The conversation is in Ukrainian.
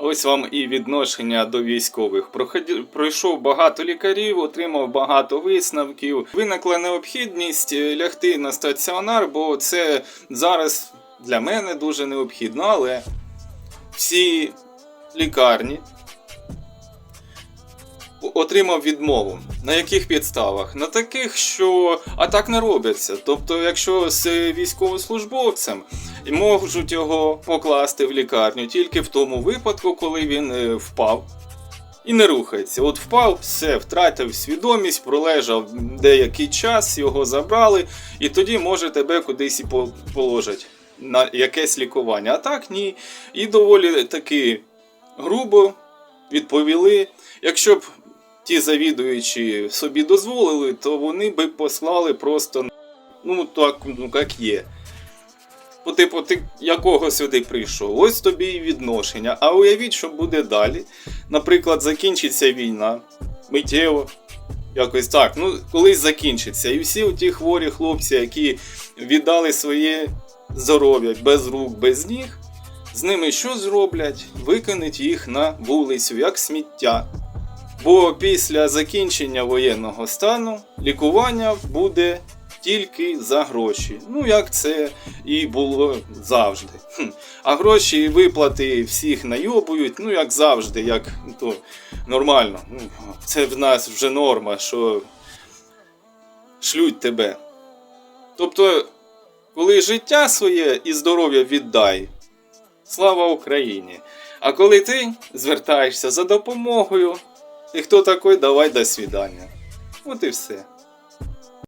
Ось вам і відношення до військових. Пройшов багато лікарів, отримав багато висновків. Виникла необхідність е, лягти на стаціонар, бо це зараз для мене дуже необхідно. Але всі лікарні отримав відмову. На яких підставах? На таких, що а так не робиться. Тобто, якщо з військовослужбовцем можуть його покласти в лікарню тільки в тому випадку, коли він е, впав. І не рухається. От впав, все, втратив свідомість, пролежав деякий час, його забрали, і тоді може тебе кудись і положать на якесь лікування. А так ні. І доволі таки грубо відповіли. Якщо б ті завідуючі собі дозволили, то вони би послали просто ну так, ну як є. По типу, ти якого сюди прийшов? Ось тобі і відношення. А уявіть, що буде далі. Наприклад, закінчиться війна миттєво. Якось так, ну колись закінчиться. І всі ті хворі хлопці, які віддали своє здоров'я без рук, без ніг, з ними що зроблять? Викинуть їх на вулицю, як сміття. Бо після закінчення воєнного стану лікування буде тільки за гроші. Ну, як це і було завжди. А гроші і виплати всіх найобують, ну як завжди, як то нормально. Ну, Це в нас вже норма, що шлють тебе. Тобто, коли життя своє і здоров'я віддай, слава Україні! А коли ти звертаєшся за допомогою, ти хто такий, давай до свідання. От і все.